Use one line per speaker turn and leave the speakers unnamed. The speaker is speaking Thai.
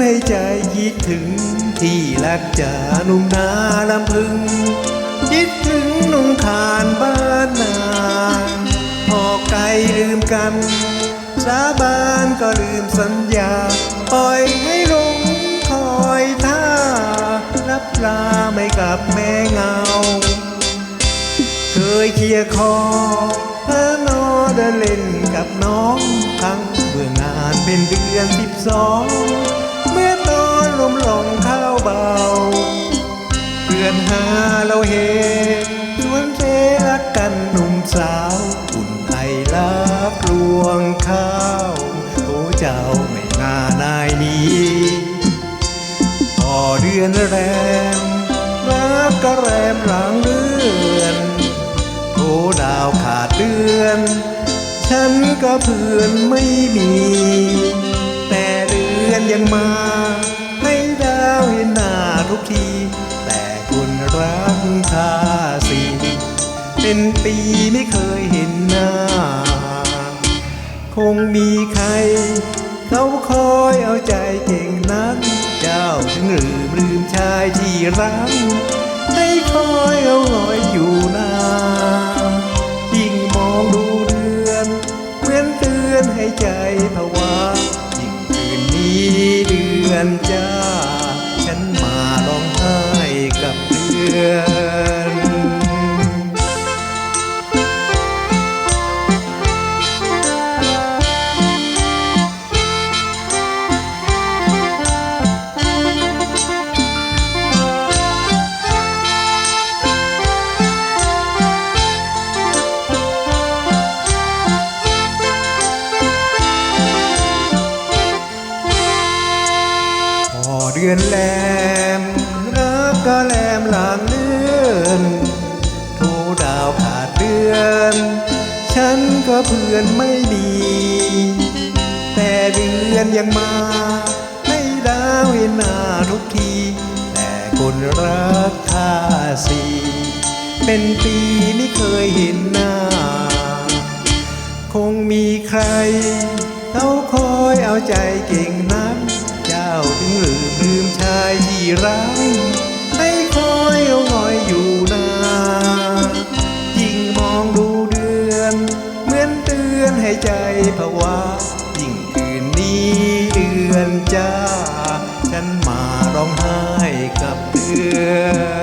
ในใจคิดถึง ที่รักจานุ่มนาลำพึงคิดถึงนุ่มขานบ้านนาพอไกลลืมกัน สาบานก็ลืมสัญญา ปล่อยให้ลงคอยท่า รับลาไม่กลับแม่เงา เคยเคียร์คอเออนอเดินเล่นกับน้องทั้งเมื่องานเป็นเดือนสิบสอง เมื่อตอนลมลงข้าวเบา เพื่อนหาเราเฮชวนเซรักกันหนุ่มสาวอุ่นไอลับลวงข้าวโอ้เจ้าไม่นานายนี้พอเดือนแรมรักก็แรมหลังเดือนโอ้ดาวขาดเดือน ฉันก็เพื่อนไม่มี แต่เดือนยังมา รักท่าสีเป็นปีไม่เคยเห็นหน้า คงมีใคร เขาคอยเอาใจเก่งนั้นเจ้าถึงลืมลืมชายที่รัก ให้คอยเอาลอยอยู่นานยิ่งมองดูเดือนเหมือนเตือนให้ใจผวายิ่งคืนนี้เดือนจ้า ฉันมาร้องไห้กับเดือน ดือนแลมรักก็แลมหลางเลือนโทดาวขาดเดือน ฉันก็เพื่อนไม่มีแต่เดือนยังมา ให้ดาวเห็นหน้าทุกที แต่คนรักท่าสีเป็นปีไม่เคยเห็นหน้า คงมีใครเขาคอยเอาใจเก่งายให้คอยเอาหน่อยอยู่นานยิ่งมองดูเดือน เหมือนเตือนให้ใจผวายิ่งคืนนี้เดือนจ้า ฉันมาร้องไห้กับเดือน